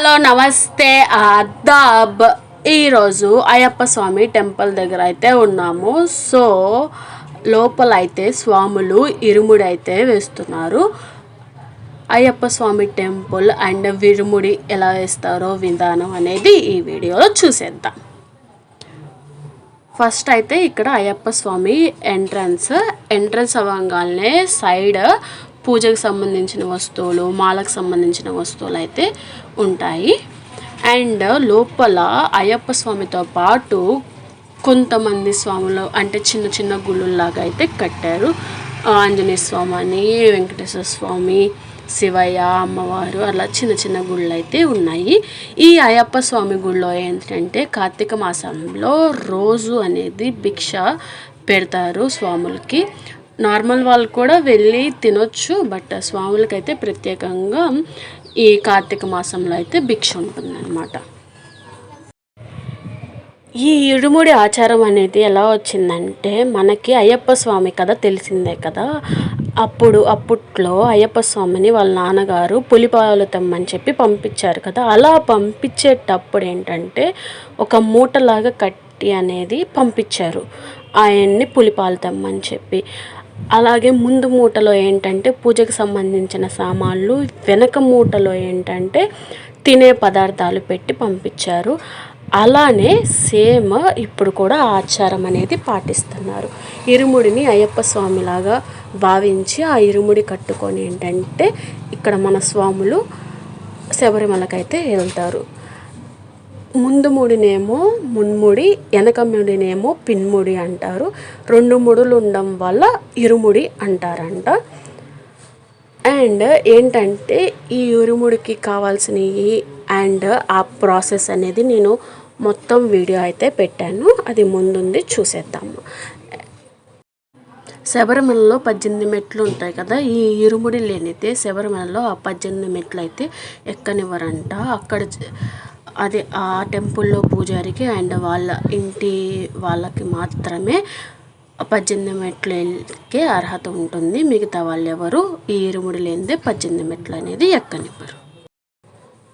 Hello నమస్తే. ఆదాబ్. ఈరోజు అయ్యప్ప స్వామి temple దగ్గర అయితే ఉన్నాము. సో లోపల అయితే స్వాములు ఇరుముడి అయితే వేస్తున్నారు. అయ్యప్ప స్వామి టెంపుల్ అండ్ విరుముడి ఎలా వేస్తారో విధానం అనేది ఈ వీడియోలో చూసేద్దాం. ఫస్ట్ అయితే ఇక్కడ అయ్యప్ప స్వామి ఎంట్రన్స్. ఎంట్రన్స్ అవ్వగానే సైడ్ పూజకు సంబంధించిన వస్తువులు మాలకు సంబంధించిన వస్తువులు అయితే ఉంటాయి. అండ్ లోపల అయ్యప్ప స్వామితో పాటు కొంతమంది స్వాములు అంటే చిన్న చిన్న గుళ్ళులాగా అయితే కట్టారు. ఆంజనేయ స్వామి అని వెంకటేశ్వర స్వామి శివయ్య అమ్మవారు అలా చిన్న చిన్న గుళ్ళు అయితే ఉన్నాయి. ఈ అయ్యప్ప స్వామి గుళ్ళో ఏంటంటే కార్తీక మాసంలో రోజు అనేది భిక్ష పెడతారు స్వాములకి. నార్మల్ వాళ్ళు కూడా వెళ్ళి తినొచ్చు బట్ స్వాములకైతే ప్రత్యేకంగా ఈ కార్తీక మాసంలో అయితే భిక్ష ఉంటుందన్నమాట. ఈ ఇడుముడి ఆచారం అనేది ఎలా వచ్చిందంటే మనకి అయ్యప్ప స్వామి కథ తెలిసిందే కదా. అప్పుడు అప్పట్లో అయ్యప్ప స్వామిని వాళ్ళ నాన్నగారు పులిపాలు తెమ్మని చెప్పి పంపించారు కదా. అలా పంపించేటప్పుడు ఏంటంటే ఒక మూటలాగా కట్టి అనేది పంపించారు. ఆయన్ని పులిపాలు తెమ్మని చెప్పి. అలాగే ముందు మూటలో ఏంటంటే పూజకు సంబంధించిన సామాన్లు వెనక మూటలో ఏంటంటే తినే పదార్థాలు పెట్టి పంపించారు. అలానే సేమ్ ఇప్పుడు కూడా ఆచారం అనేది పాటిస్తున్నారు. ఇరుముడిని అయ్యప్ప స్వామిలాగా భావించి ఆ ఇరుముడి కట్టుకొని ఏంటంటే ఇక్కడ మన స్వాములు శబరిమలకైతే వెళ్తారు. ముందు ముడినేమో మున్ముడి వెనక ముడినేమో పిన్ముడి అంటారు. రెండు ముడులు ఉండడం వల్ల ఇరుముడి అంటారంట. అండ్ ఏంటంటే ఈ ఇరుముడికి కావాల్సినవి అండ్ ఆ ప్రాసెస్ అనేది నేను మొత్తం వీడియో అయితే పెట్టాను. అది ముందుంది చూసేద్దాము. శబరిమలలో పద్దెనిమిది మెట్లు ఉంటాయి కదా ఈ ఇరుముడి లేనితే శబరిమలలో ఆ పద్దెనిమిది మెట్లు అయితే ఎక్కనివ్వరంట. అక్కడ అదే ఆ టెంపుల్లో పూజారికి అండ్ వాళ్ళ ఇంటి వాళ్ళకి మాత్రమే పద్దెనిమిది మెట్లకే అర్హత ఉంటుంది. మిగతా వాళ్ళు ఎవరు ఈ ఇరుముడి లేనిదే పద్దెనిమిది మెట్లు అనేది ఎక్కనివ్వరు.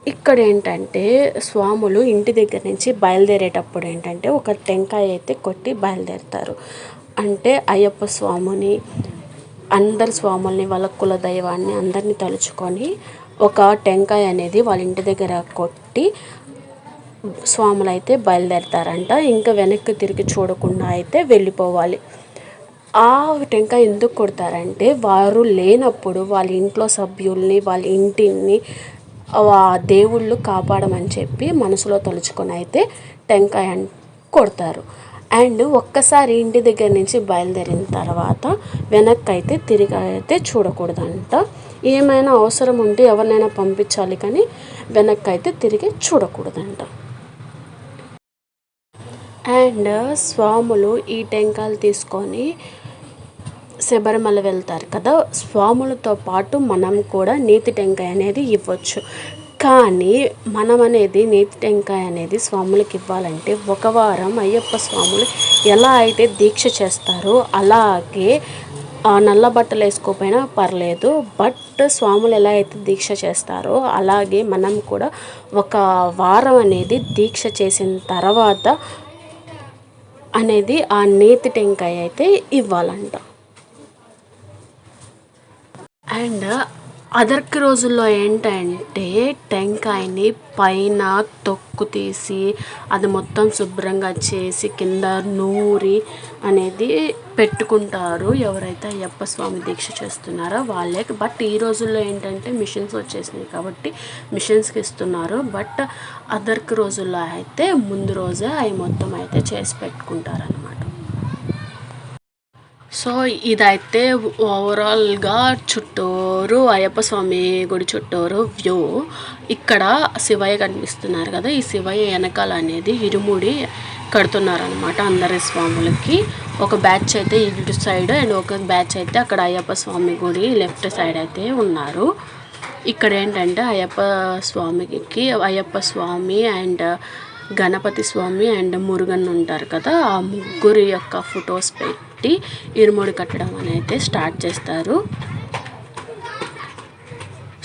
ఇక్కడ ఏంటంటే స్వాములు ఇంటి దగ్గర నుంచి బయలుదేరేటప్పుడు ఏంటంటే ఒక టెంకాయ అయితే కొట్టి బయలుదేరుతారు. అంటే అయ్యప్ప స్వామిని అందరి స్వాముల్ని వాళ్ళ కుల దైవాన్ని అందరినీ తలుచుకొని ఒక టెంకాయ అనేది వాళ్ళ ఇంటి దగ్గర కొట్టి స్వాములు అయితే బయలుదేరతారంట. ఇంకా వెనక్కి తిరిగి చూడకుండా అయితే వెళ్ళిపోవాలి. ఆ టెంకాయ ఎందుకు కొడతారంటే వారు లేనప్పుడు వాళ్ళ ఇంట్లో సభ్యుల్ని వాళ్ళ ఇంటిని దేవుళ్ళు కాపాడమని చెప్పి మనసులో తలుచుకొని అయితే టెంకాయ కొడతారు. అండ్ ఒక్కసారి ఇంటి దగ్గర నుంచి బయలుదేరిన తర్వాత వెనక్కి అయితే తిరిగి అయితే చూడకూడదంట. ఏమైనా అవసరం ఉంటే ఎవరినైనా పంపించాలి కానీ వెనక్కి అయితే తిరిగి చూడకూడదంట. అండ్ స్వాములు ఈ టెంకాయలు తీసుకొని శబరిమల వెళ్తారు కదా. స్వాములతో పాటు మనం కూడా నీతి టెంకాయ అనేది ఇవ్వచ్చు. కానీ మనం అనేది నీతి టెంకాయ అనేది స్వాములకి ఇవ్వాలంటే ఒక వారం అయ్యప్ప స్వాములు ఎలా అయితే దీక్ష చేస్తారో అలాగే నల్ల బట్టలు వేసుకోకపోయినా పర్లేదు. బట్ స్వాములు ఎలా అయితే దీక్ష చేస్తారో అలాగే మనం కూడా ఒక వారం అనేది దీక్ష చేసిన తర్వాత అనేది ఆ నేతి టెంకాయ అయితే ఇవ్వాలంట. అండ్ అదర్కి రోజుల్లో ఏంటంటే టెంకాయని పైన తొక్కు తీసి అది మొత్తం శుభ్రంగా చేసి కింద నూరి అనేది పెట్టుకుంటారు. ఎవరైతే అయ్యప్ప స్వామి దీక్ష చేస్తున్నారో వాళ్ళే. బట్ ఈ రోజుల్లో ఏంటంటే మిషన్స్ వచ్చేసినాయి కాబట్టి మిషన్స్కి ఇస్తున్నారు. బట్ అదర్కి రోజుల్లో అయితే ముందు రోజే అవి మొత్తం అయితే చేసి పెట్టుకుంటారనమాట సో ఇదైతే ఓవరాల్గా చుట్టూరు అయ్యప్ప స్వామి గుడి చుట్టూరు వ్యూ. ఇక్కడ శివయ్య కనిపిస్తున్నారు కదా ఈ శివయ్య వెనకాల అనేది ఇరుముడి కడుతున్నారనమాట అందరి స్వాములకి. ఒక బ్యాచ్ అయితే ఇటు సైడ్ అండ్ ఒక బ్యాచ్ అయితే అక్కడ అయ్యప్ప స్వామి గుడి లెఫ్ట్ సైడ్ అయితే ఉన్నారు. ఇక్కడ ఏంటంటే అయ్యప్ప స్వామికి అయ్యప్ప స్వామి and Ganapati Swamy and Murugan ఉంటారు కదా ఆ ముగ్గురు యొక్క ఫొటోస్ పెట్టి ఇరుముడి కట్టడం అనేది స్టార్ట్ చేస్తారు.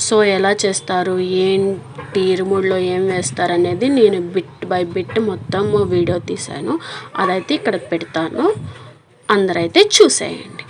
సో ఎలా చేస్తారు? ఏంటి ఇరుముడిలో ఏం వేస్తారు అనేది నేను బిట్ బై బిట్ మొత్తం వీడియో తీశాను. అదైతే ఇక్కడ పెడతాను. అందరైతే చూసేయండి.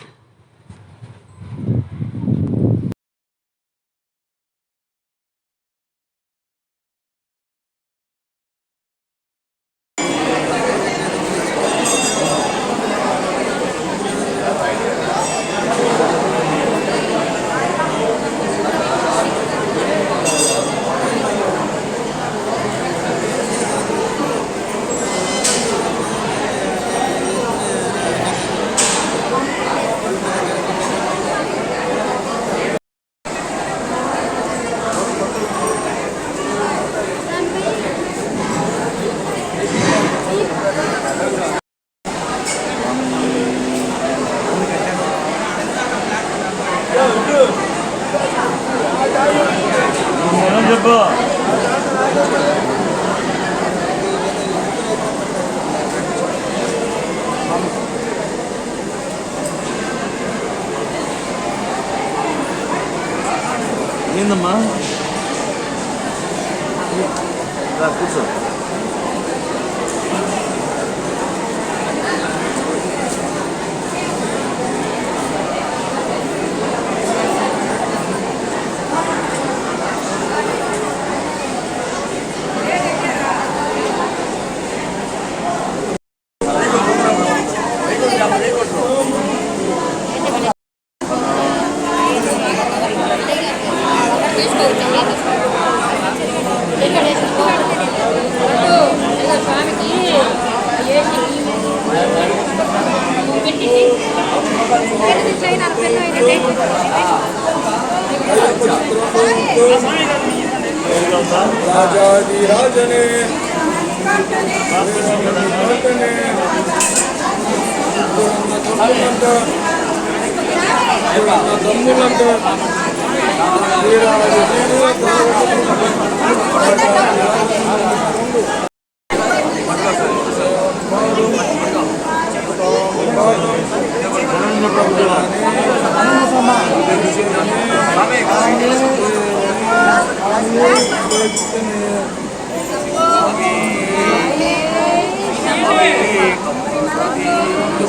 ఏందమ్మా? ராஜாதி ராஜனே தம்முள்ள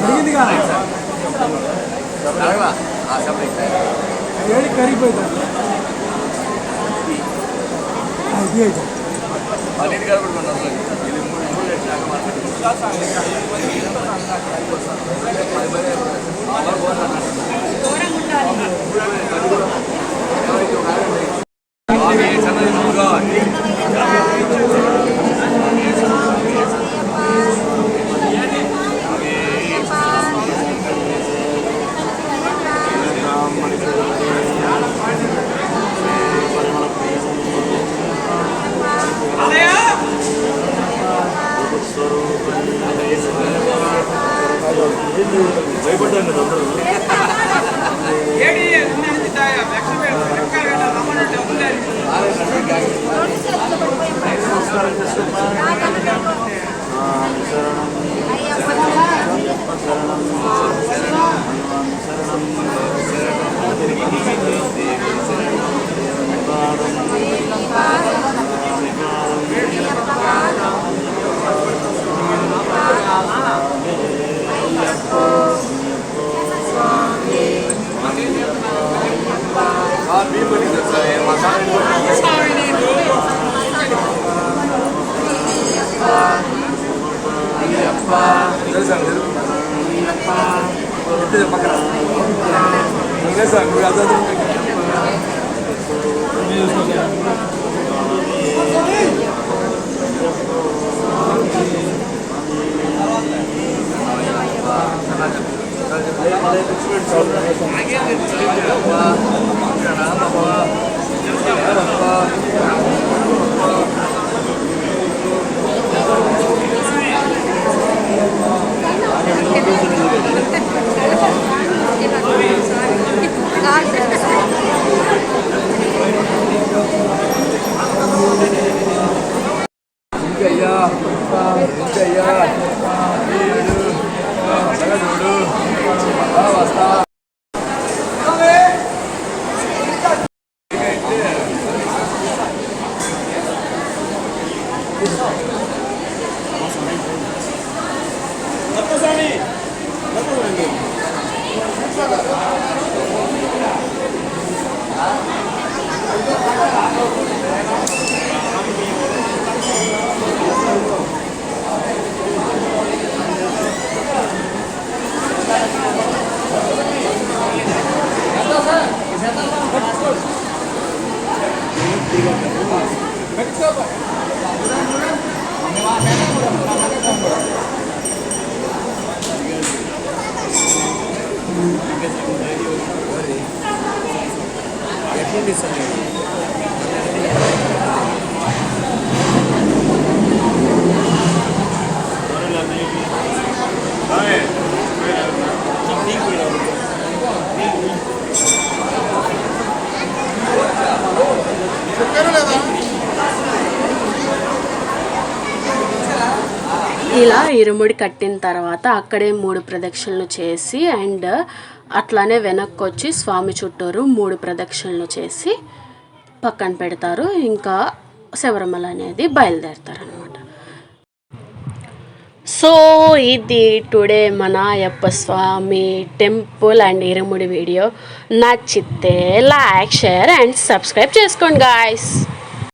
అడిగిందిగా ఏడు కరిగిపోయింది అది అయితే పన్నెండు గారు. కూడా రెండు వందలు ఇది మూడు మూడు లక్షల మార్కెట్ ఎవరైతే ముడి కట్టిన తర్వాత అక్కడే మూడు ప్రదక్షిణలు చేసి అండ్ అట్లానే వెనక్కి వచ్చి స్వామి చుట్టూరు మూడు ప్రదక్షిణలు చేసి పక్కన పెడతారు. ఇంకా శబరిమల అనేది బయలుదేరుతారు అనమాట సో ఇది టుడే మన Ayyappa Swamy temple and Irumudi video. నచ్చితే లైక్ షేర్ అండ్ సబ్స్క్రైబ్ చేసుకోండి గాయస్